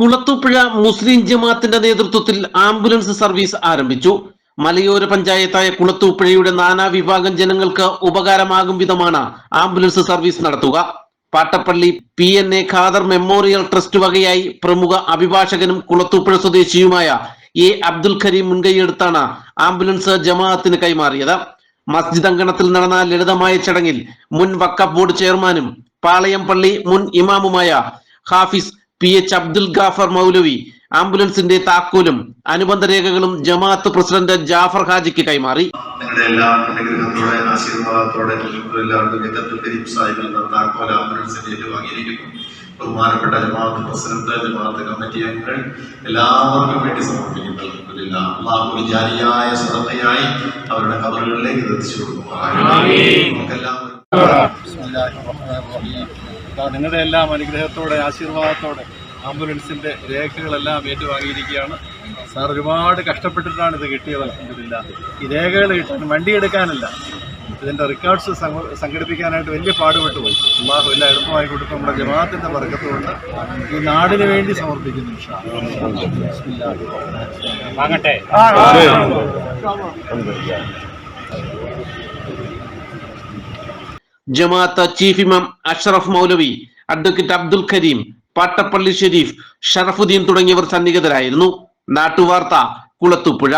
കുളത്തൂപ്പുഴ മുസ്ലിം ജമാഅത്തിന്റെ നേതൃത്വത്തിൽ ambulance service ആരംഭിച്ചു. മലയോര പഞ്ചായത്തായ കുളത്തൂപ്പുഴയുടെ നാനാ വിഭാഗം ജനങ്ങൾക്ക് ഉപകാരമാകും വിധമാണ് ആംബുലൻസ് സർവീസ് നടത്തുക. Pattappally P N A Khader memorial trust വകയായി പ്രമുഖ അഭിഭാഷകനും കുളത്തൂപ്പുഴ സ്വദേശിയുമായ എ അബ്ദുൽ കരീം മുൻകൈയെടുത്താണ് ആംബുലൻസ് ജമാഅത്തിന് കൈമാറിയത്. മസ്ജിദ് അങ്കണത്തിൽ നടന്ന ലളിതമായ ചടങ്ങിൽ മുൻ വക്കഫ് ബോർഡ് ചെയർമാനും പാളയം പള്ളി മുൻ ഇമാമുമായ ഹാഫിസ് പി എച്ച് അബ്ദുൽ ഗാഫർ മൗലവി ആംബുലൻസിന്റെ താക്കോലും അനുബന്ധ രേഖകളും ജമാഅത്ത് പ്രസിഡന്റ് ജാഫർ ഹാജിക്ക് കൈമാറി. ബഹുമാനപ്പെട്ട ജമാഅത്ത് പ്രസിഡന്റ് ജമാഅത്ത് കമ്മിറ്റി അംഗങ്ങൾ എല്ലാവർക്കും വേണ്ടി സമർപ്പിക്കുന്നു അൽഹംദുലില്ലാ. അള്ളാഹു ജാരിയായ സദക്കയായി അവരുടെ കബറുകളിലേക്ക് എത്തിച്ചു കൊടുക്കും നമുക്കെല്ലാവർക്കും ദാ നിങ്ങളുടെ എല്ലാം അനുഗ്രഹത്തോടെ ആശീർവാദത്തോടെ ആംബുലൻസിന്റെ രേഖകളെല്ലാം ഏറ്റുവാങ്ങിയിരിക്കുകയാണ്. സാർ ഒരുപാട് കഷ്ടപ്പെട്ടിട്ടാണ് ഇത് കിട്ടിയത്. ഇതില്ല. ഈ രേഖകൾ കിട്ടാൻ വണ്ടി എടുക്കാനല്ല. ഇതിന്റെ റെക്കോർഡ്സ് സംഘടിപ്പിക്കാനായിട്ട് വലിയ പാടുപെട്ട് പോയി അള്ളാഹു എല്ലാം എളുപ്പമായി കൊടുത്ത് നമ്മുടെ ജമാഅത്തിന്റെ വർഗത്തുകൊണ്ട് ഈ നാടിന് വേണ്ടി സമർപ്പിക്കുന്നു ഇൻഷാ ജമാഅത്ത് ചീഫ് ഇമാം അഷ്റഫ് മൗലവി അഡ്വക്കേറ്റ് അബ്ദുൽ കരീം പാട്ടപ്പള്ളി ഷെരീഫ് ഷറഫുദ്ദീൻ തുടങ്ങിയവർ സന്നിഹിതരായിരുന്നു. നാട്ടുവാർത്ത കുളത്തുപുഴ